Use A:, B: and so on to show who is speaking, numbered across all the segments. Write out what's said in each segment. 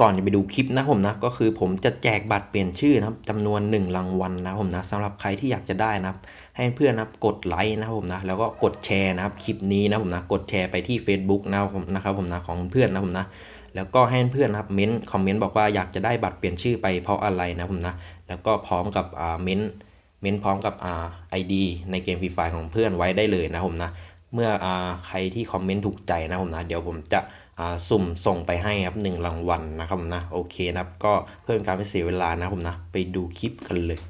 A: ก่อนจะไปดูคลิปนะผมนะก็คือผมจะแจกบัตรเปลี่ยนชื่อนะครับจำนวน 1 รางวัลนะผมนะสำหรับใครที่อยากจะได้นะครับ ให้เพื่อนนะครับกดไลค์นะครับผมนะแล้วก็กดแชร์นะครับคลิปนี้นะผมนะกดแชร์ไปที่ Facebook นะผมนะครับผมนะของเพื่อนนะผมนะแล้วก็ให้เพื่อนนะครับเม้นคอมเมนต์บอกว่าอยากจะได้บัตรเปลี่ยนชื่อไปเพราะอะไรนะผมนะแล้วก็พร้อมกับอ่าเม้นเม้นพร้อมกับอ่าไอดีในเกมฟรีไฟของเพื่อนไว้ได้เลยนะผมนะเมื่ออ่าใครที่คอมเมนต์ถูกใจนะผมนะเดี๋ยวผมจะ สุ่มส่งไปให้ครับหนึ่งรางวัลนะครับผมนะโอเคนะครับก็เพื่อเป็นการไม่เสียเวลานะผมนะไปดูคลิปกันเลย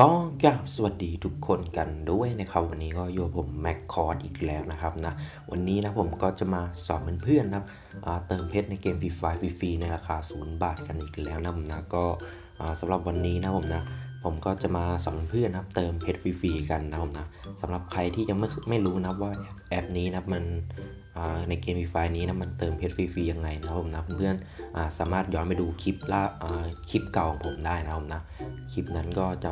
A: ก็กราบสวัสดีทุกคนกันด้วยนะครับ วันนี้ก็โย่ผมแม็กคอร์ดอีกแล้วนะครับนะวันนี้นะผมก็จะมาสอนเพื่อนๆนะครับเติมเพชรในเกมฟรีไฟฟรีๆในราคา 0 บาทกันอีกแล้วนะผมนะก็สำหรับวันนี้นะผมนะ ผมก็จะมาสอนเพื่อนนะครับ เติมเพชรฟรีๆกันนะผมนะสำหรับใครที่ยังไม่ไม่รู้นะว่าแอปนี้นะมันในเกมฟรีไฟนี้นะมันเติมเพชรฟรีๆยังไงนะผมนะเพื่อนๆอ่าสามารถย้อนไปดูคลิปล่าคลิปเก่าของผมได้นะผมนะคลิปนั้นก็จะ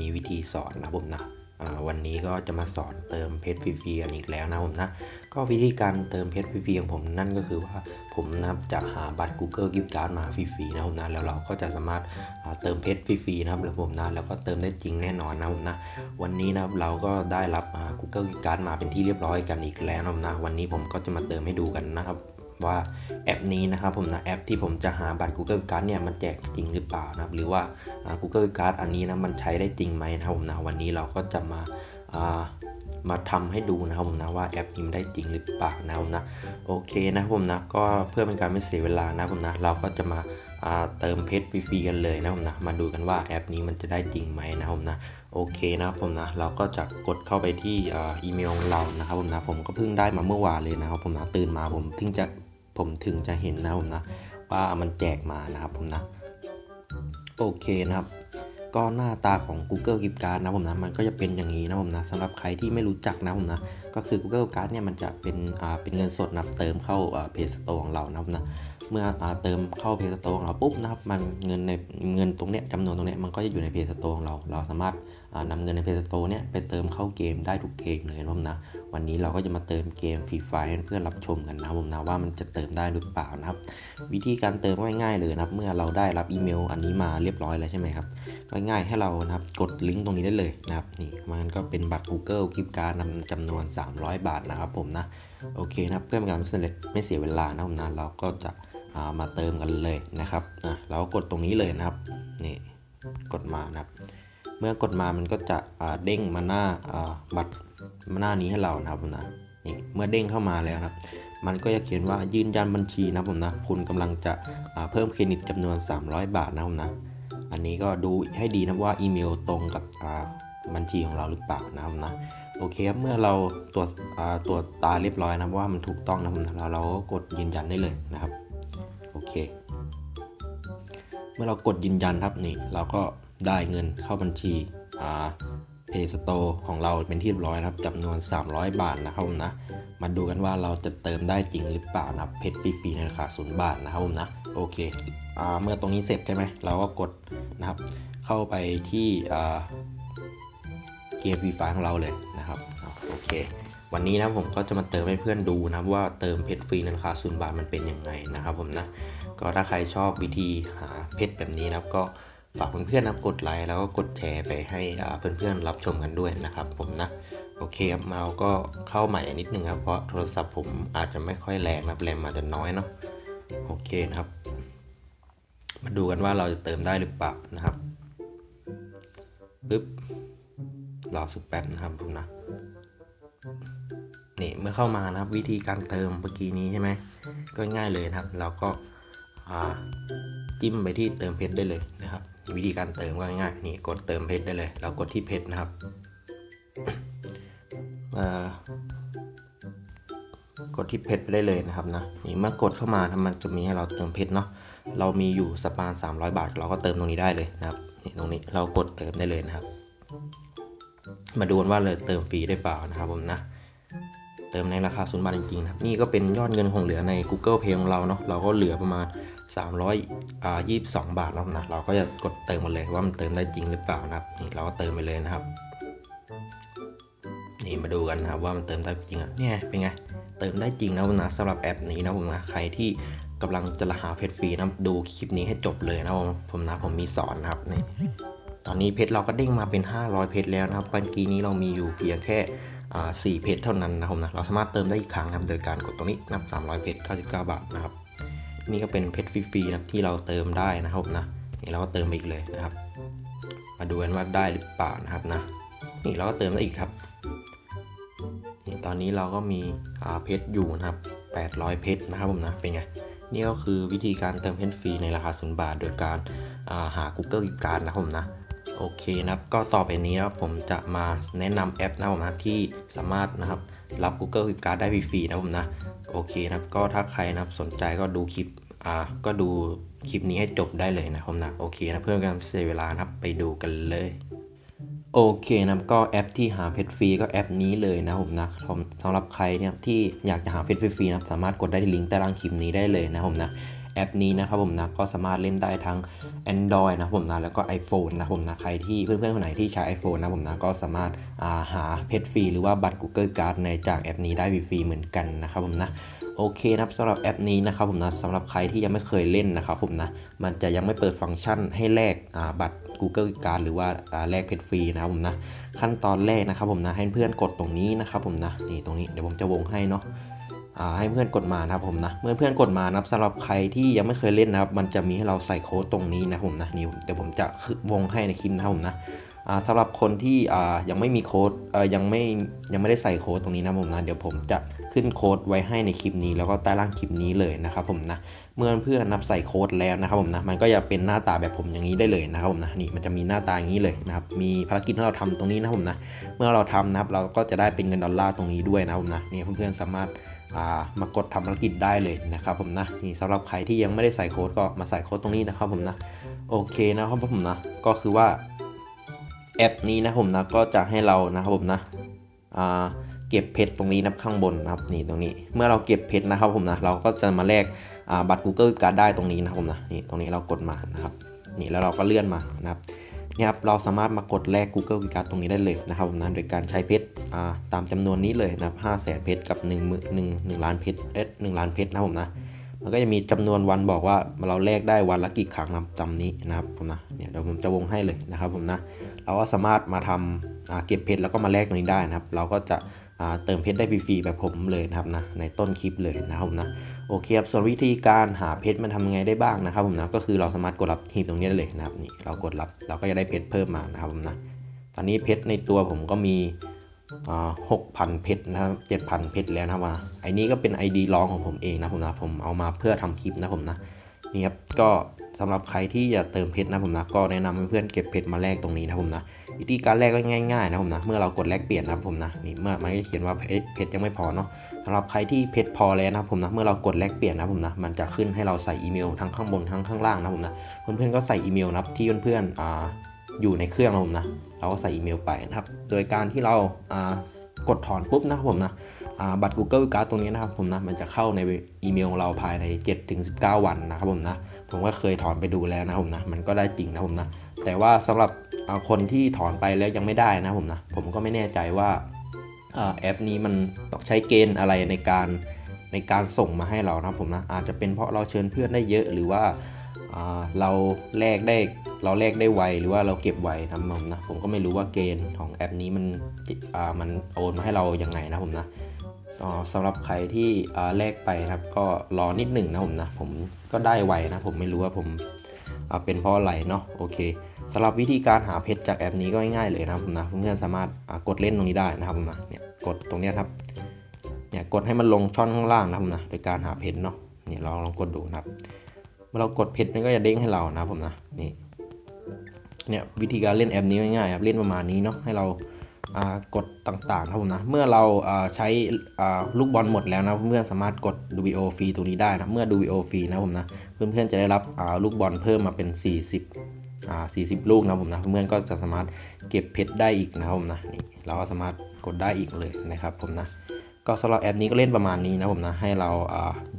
A: มีวิธีสอนนะผมนะ วันนี้ก็จะมาสอนเติมเพชรฟรีๆกันอีกแล้วนะผมนะ ก็วิธีการเติมเพชรฟรีๆของผมนั่นก็คือว่าผมนะจะหาบัตร Google Gift Card มาฟรีๆนะผมนะแล้วเราก็จะสามารถเติมเพชรฟรีๆนะครับแล้วผมนะแล้วก็เติมได้จริงแน่นอนนะผมนะวันนี้นะเราก็ได้รับ Google Gift Card มาเป็นที่เรียบร้อยกันอีกแล้วนะผมนะวันนี้ผมก็จะมาเติมให้ดูกันนะครับ ว่าแอปนี้นะครับผมนะแอปที่ผมจะหาบัตร Google Card เนี่ยมันแจกจริงหรือเปล่านะครับหรือว่า Google Card อันนี้นะมันใช้ได้จริงไหมนะครับผมนะวันนี้เราก็จะมาามาทำให้ดูนะครับผมนะว่าแอปนี้มได้จริงหรือเปล่านะครับผมนะโอเคนะครับผมนะก็เพื่อเป็นการไม่เสียเวลานะครับผมนะเราก็จะมาาเติมเพชรฟรีๆกันเลยนะครับผมนะมาดูกันว่าแอปนี้มันจะได้จริงไหมนะครับผมนะโอเคนะครับผมนะเราก็จะกดเข้าไปที่อีเมลของเรานะครับผมนะผมก็เพิ่งได้มาเมื่อวานเลยนะครับผมนะตื่นมาผมเพิ่งจะ ผมถึงจะเห็นนะผมนะว่ามันแจกมานะครับผมนะโอเคนะครับ ก็หน้าตาของ Google Gift Card นะผมนะมันก็จะเป็นอย่างนี้นะผมนะสำหรับใครที่ไม่รู้จักนะผมนะก็คือ Google Card เนี่ยมันจะเป็นอ่าเป็นเงินสดนะเติมเข้าเพจสโตร์ของเรานะครับนะเมื่ออาเติมเข้าเพจสโตร์ของเราปุ๊บนะครับมันเงินในเงินตรงเนี้ยจำนวนตรงเนี้ยมันก็จะอยู่ในเพจสโตร์ของเราเราสามารถ นำเงินในเพจสโตเนี่ยไปเติมเข้าเกมได้ทุกเกมเลยนะผมนะ วันนี้เราก็จะมาเติมเกมฟรีไฟให้เพื่อนรับชมกันนะผมนะว่ามันจะเติมได้หรือเปล่านะครับ วิธีการเติมง่ายๆเลยนะครับ เมื่อเราได้รับอีเมลอันนี้มาเรียบร้อยแล้วใช่ไหมครับง่ายๆให้เรานะครับกดลิงก์ตรงนี้ได้เลยนะครับนี่มันก็เป็นบัตร Google กิฟต์การ์ดจำนวน 300 บาทนะครับผมนะโอเคนะครับเพื่อเป็นการไม่เสียเวลานะผมนะเราก็จะามาเติมกันเลยนะครับนะเราก็กดตรงนี้เลยนะครับนี่กดมานะครับ เมื่อกดมามันก็จะเด้งมาหน้าบัตรมาหน้านี้ให้เรานะครับผมนะนี่เมื่อเด้งเข้ามาแล้วนะครับ มันก็จะเขียนว่ายืนยันบัญชีนะผมนะคุณกำลังจะเพิ่มเครดิตจำนวน 300 บาทนะผมนะอันนี้ก็ดูให้ดีนะว่าอีเมลตรงกับบัญชีของเราหรือเปล่านะครับนะโอเคครับเมื่อเราตรวจตรวจตาเรียบร้อยนะว่ามันถูกต้องนะผมนะเราเราก็กดยืนยันได้เลยนะครับโอเค เมื่อเรากดยืนยันครับนี่เราก็ ได้เงินเข้าบัญชีอ่าเพย์สโตของเราเป็นที่เรียบร้อยนะครับจำนวน 300 บาทนะครับผมนะ มาดูกันว่าเราจะเติมได้จริงหรือเปล่านะครับเพชรฟรีๆในราคาศูนย์บาทนะครับผมนะโอเคอ่าเมื่อตรงนี้เสร็จใช่ไหมเราก็กดนะครับ เข้าไปที่อ่าเกมฟรีไฟของเราเลยนะครับโอเค วันนี้นะผมก็จะมาเติมให้เพื่อนดูนะว่าเติมเพชรฟรีในราคาศูนย์บาทมันเป็นยังไงนะครับผมนะก็ถ้าใครชอบวิธีหาเพชรแบบนี้นะครับก็ ฝากเพื่อนๆนับกดไลค์แล้วก็กดแชร์ไปให้เพื่อนๆรับชมกันด้วยนะครับ ผมนะโอเคครับเราก็เข้าใหม่นิดนึงครับ เพราะโทรศัพท์ผมอาจจะไม่ค่อยแรงนะครับแรงอาจจะน้อยเนาะโอเคนะครับ มาดูกันว่าเราจะเติมได้หรือเปล่านะครับปึ๊บรอสักแป๊บนะครับผมนะนี่เมื่อเข้ามานะครับ วิธีการเติมเมื่อกี้นี้ใช่ไหมก็ง่ายเลยนะครับ เราก็จิ้มไปที่เติมเพชรได้เลยนะครับ วิธีการเติมก็ง่ายๆนี่กดเติมเพชรได้เลยเรากดที่เพชรนะครับอ่ากดที่เพชรไปได้เลยนะครับนะนี่เมื่อกดเข้ามานะมันจะมีให้เราเติมเพชรเนาะเรามีอยู่สปาน300 บาท เราก็เติมตรงนี้ได้เลยนะครับนี่ตรงนี้เรากดเติมได้เลยนะครับ มาดูนว่าเลยเติมฟรีได้เปล่านะครับผมนะเติมในราคาศูนย์บาทจริงๆนะครับนี่ก็เป็นยอดเงินคงเหลือใน Google Pay ของเราเนาะเราก็เหลือประมาณ 322 บาทนะครับนะเราก็จะกดเติมมาเลยว่ามันเติมได้จริงหรือเปล่านะครับนี่เราก็เติมไปเลยนะครับ นี่มาดูกันนะครับว่ามันเติมได้จริงอะเนี่ยเป็นไงเติมได้จริงนะผมนะสำหรับแอปนี้นะผมนะใครที่กำลังจะหาเพชรฟรีนะดูคลิปนี้ให้จบเลยนะผมผมนะผมมีสอนนะครับนี่ตอนนี้เพชรเราก็เด้งมาเป็น 500 เพชรแล้วนะครับเมื่อกี้นี้เรามีอยู่เพียงแค่อ่า4เพชรเท่านั้นนะผมนะเราสามารถเติมได้อีกครั้งนะครับโดยการกดตรงนี้นับ 300 เพชร99 บาทนะครับ นี่ก็เป็นเพชรฟรีๆนะครับที่เราเติมได้นะครับผมนะนี่เราก็เติมไปอีกเลยนะครับ มาดูกันว่าได้หรือเปล่านะครับนะนี่เราก็เติมได้อีกครับนี่ตอนนี้เราก็มีเพชรอยู่นะครับ 800 เพชรนะครับผมนะเป็นไงนี่ก็คือวิธีการเติมเพชรฟรีในราคา0บาท โดยการาหา Google กิจการนะครับผมนะโอเคนะครับก็ต่อไปนี้นะครับผมจะมาแนะนำแอปนะครับผมนะที่สามารถนะครับรับ Google กิจการได้ฟรีๆนะครับผมนะ โอเคนะครับ ก็ถ้าใครนะครับสนใจก็ดูคลิปอ่าก็ดูคลิปนี้ให้จบได้เลยนะครับผมนะโอเคนะเพื่อการเสียเวลานะครับไปดูกันเลยโอเคนะครับก็แอปที่หาเพชรฟรีก็แอปนี้เลยนะผมนะผมสำหรับใครเนี่ยที่อยากจะหาเพชรฟรีๆนะครับสามารถกดได้ที่ลิงก์ใต้ล่างคลิปนี้ได้เลยนะผมนะ อปนี้นะครับผมนะก็สามารถเล่นได้ทั้ง Android นะผมนะแล้วก็ iPhone นะผมนะใครที่เพื่อนๆคนไหนที่ใช้ iPhone นะผมนะก็สามารถาหาเพชรฟรีหรือว่าบัตร Google Card ในจากแอปนี้ได้ฟรีเหมือนกันนะครับผมนะโอเคนะครับสำหรับแอปนี้นะครับผมนะสำหรับใครที่ยังไม่เคยเล่นนะครับผมนะมันจะยังไม่เปิดฟังก์ชันให้แลกบัตร Google Card หรือว่าแลกเพชรฟรีนะครับผมนะขั้นตอนแรกนะครับผมนะให้เพื่อนกดตรงนี้นะครับผมนะนี่ตรงนี้เดี๋ยวผมจะวงให้เนาะ ให้เพื่อนกดมานะครับผมนะเมื่อเพื่อนกดมานะครับสำหรับใครที่ยังไม่เคยเล่นนะครับ มันจะมีให้เราใส่โค้ดตรงนี้นะผมนะนี่เดี๋ยวผมจะวงให้ในคลิปนะครับผมนะ สำหรับคนที่ยังไม่มีโค้ดยังไม่ยังไม่ได้ใส่โค้ดตรงนี้นะผมนะเดี๋ยวผมจะขึ้นโค้ดไว้ให้ในคลิปนี้ แล้วก็ใต้ล่างคลิปนี้เลยนะครับผมนะเมื่อเพื่อนนับใส่โค้ดแล้วนะครับผมนะมันก็จะเป็นหน้าตาแบบผมอย่างนี้ได้เลยนะครับผมนะนี่มันจะมีหน้าตาอย่างนี้เลยนะครับมีภารกิจที่เราทำตรงนี้นะครับผมนะเมื่อเราทำนะครับเราก็จะได้เป็นเงินดอลลาร์ตรงนี้ด้วยนะครับผมนะนี่เพื่อนๆสามารถามากดทำภารกิจได้เลยนะครับผมนะนี่สำหรับใครที่ยังไม่ได้ใส่โค้ดก็มาใส่โค้ดตรงนี้นะครับผมนะโอเคนะครับผมนะก็คือว่า แอปนี้นะผมนะก็จะให้เรานะครับผมนะเก็บเพชรตรงนี้นะข้างบนนะครับนี่ตรงนี้ เมื่อเราเก็บเพชรนะครับผมนะเราก็จะมาแลกบัตร Google Card ได้ตรงนี้นะครับผมนะนี่ตรงนี้เรากดมานะครับนี่แล้วเราก็เลื่อนมานะครับเนี่ยครับเราสามารถมากดแลก Google Card ตรงนี้ได้เลยนะครับผมนะโดยการใช้เพชรตามจำนวนนี้เลยนะครับ5 0 0 0 0 0เพชรกับ1 1 1ล้านเพชรเอ๊ะ1ล้านเพชรนะครับผมนะ มันก็จะมีจำนวนวันบอกว่าเราแลกได้วันละกี่ครั้งนะจำนี้นะครับผมนะเนี่ยเดี๋ยวผมจะวงให้เลยนะครับผมนะเราก็สามารถมาทำอ่าเก็บเพชรแล้วก็มาแลกตรงนี้ได้นะครับ เราก็จะเติมเพชรได้ฟรีๆแบบผมเลยนะครับนะในต้นคลิปเลยนะครับผมนะโอเคครับส่วนวิธีการหาเพชรมันทำยังไงได้บ้างนะครับผมนะก็คือเราสามารถกดรับหีบตรงนี้ได้เลยนะครับนี่เรากดรับเราก็จะได้เพชรเพิ่มมานะครับผมนะตอนนี้เพชรในตัวผมก็มี หกพันเพชรนะครับเจ็ดพันเพชรแล้วนะว่าไอ้นี้ก็เป็น ID รองของผมเองนะผมนะผมเอามาเพื่อทำคลิปนะผมนะนี่ครับก็สำหรับใครที่จะเติมเพชรนะผมนะก็แนะนำเพื่อนเก็บเพชรมาแลกตรงนี้นะผมนะวิธีการแลกก็ง่ายๆนะผมนะเมื่อเรากดแลกเปลี่ยนนะผมนะนี่เมื่อมันก็เขียนว่าเพชรยังไม่พอเนาะสำหรับใครที่เพชรพอแล้วนะผมนะเมื่อเรากดแลกเปลี่ยนนะผมนะมันจะขึ้นให้เราใส่อีเมลทั้งข้างบนทั้งข้างล่างนะผมนะเพื่อนๆก็ใส่อีเมลนับที่เพื่อนๆอ่า อยู่ในเครื่องนะผมนะ เราก็ใส่อีเมลไปนะครับ โดยการที่เราากดถอนปุ๊บนะครับผมนะบัตร Google Card ตรงนี้นะครับผมนะ มันจะเข้าในอีเมลของเราภายใน 7-19 วันนะครับผมนะ ผมก็เคยถอนไปดูแล้วนะผมนะ มันก็ได้จริงนะผมนะ แต่ว่าสำหรับคนที่ถอนไปแล้วยังไม่ได้นะผมนะ ผมก็ไม่แน่ใจว่าอแอปนี้มันต้องใช้เกณฑ์อะไรในการในการส่งมาให้เรานะครับผมนะ อาจจะเป็นเพราะเราเชิญเพื่อนได้เยอะหรือว่า เราแลกได้เราแลกได้ไวหรือว่าเราเก็บไวนะผมนะผมก็ไม่รู้ว่าเกณฑ์ของแอปนี้มันมันโอนมาให้เราอยังไงนะผมนะสำหรับใครที่แลกไปนะครับ ก็รอนิดหนึ่งนะผมนะผมก็ได้ไวนะผมไม่รู้ว่าผมเป็นเพราะอะไรเนาะโอเคสำหรับวิธีการหาเพชรจากแอปนี้ก็ง่ายๆเลยนะผมนะเพื่อนๆสามารถกดเล่นตรงนี้ได้นะครับผมนะเนี่ยกดตรงนี้ครับเนี่ยกดให้มันลงช่องข้างล่างนะผมนะโดยการหาเพชรเนาะเนี่ยเราลองกดดูนะครับ เมื่อเรากดเพชรมันก็จะเด้งให้เรานะผมนะนี่เนี่ยวิธีการเล่นแอปนี้ง่ายๆครับเล่นประมาณนี้เนาะให้เรากดต่างๆครับผมนะเมื่อเราใช้ลูกบอลหมดแล้วนะเพื่อนๆสามารถกดดูวิโอฟรีตรงนี้ได้นะเมื่อดูวิโอฟรีนะผมนะเพื่อนๆจะได้รับลูกบอลเพิ่มมาเป็น 40อ่า40 ลูกนะผมนะเพื่อนๆก็จะสามารถเก็บเพชรได้อีกนะครับผมนะนี่เราก็สามารถกดได้อีกเลยนะครับผมนะก็สำหรับแอปนี้ก็เล่นประมาณนี้นะผมนะให้เรา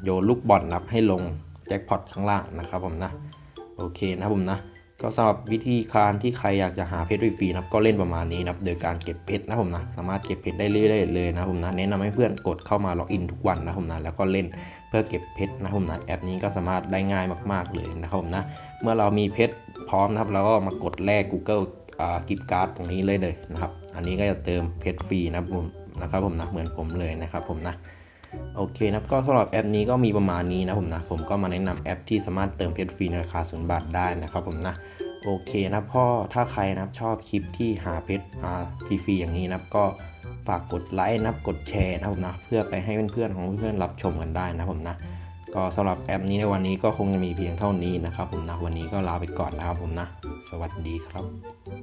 A: โยนลูกบอลนับให้ลง จ็คพอตข้างล่างนะครับผมนะโอเคนะผมนะก็สำหรับวิธีการที่ใครอยากจะหาเพชรฟรีนะก็เล่นประมาณนี้นะโดยการเก็บเพชรนะผมนะสามารถเก็บเพชรได้เรื่อยๆเลยนะผมนะแนะนำให้เพื่อนกดเข้ามาล็อกอินทุกวันนะผมนะแล้วก็เล่นเพื่อเก็บเพชรนะผมนะแอปนี้ก็สามารถได้ง่ายมาก ๆเลยนะครับผมนะเมื่อเรามีเพชรพร้อมนะครับเราก็มากดแลก Google อ่ากิฟต์การ์ดตรงนี้เลยเลยนะครับอันนี้ก็จะเติมเพชรฟรีนะผมนะครับผมนะเหมือนผมเลยนะครับผมนะ โอเคนะครับก็สำหรับแอปนี้ก็มีประมาณนี้นะผมนะผมก็มาแนะนำแอปที่สามารถเติมเพชรฟรีในราคาศูนย์บาทได้นะครับผมนะโอเคนะพ่อถ้าใครนะครับชอบคลิปที่หาเพชรอ่าฟรีๆอย่างนี้นะครับก็ฝากกดไลค์นะครับกดแชร์นะครับผมนะเพื่อไปให้เพื่อนๆของเพื่อนๆรับชมกันได้นะผมนะก็สำหรับแอปนี้ในวันนี้ก็คงจะมีเพียงเท่านี้นะครับผมนะวันนี้ก็ลาไปก่อนนะครับผมนะ สวัสดีครับ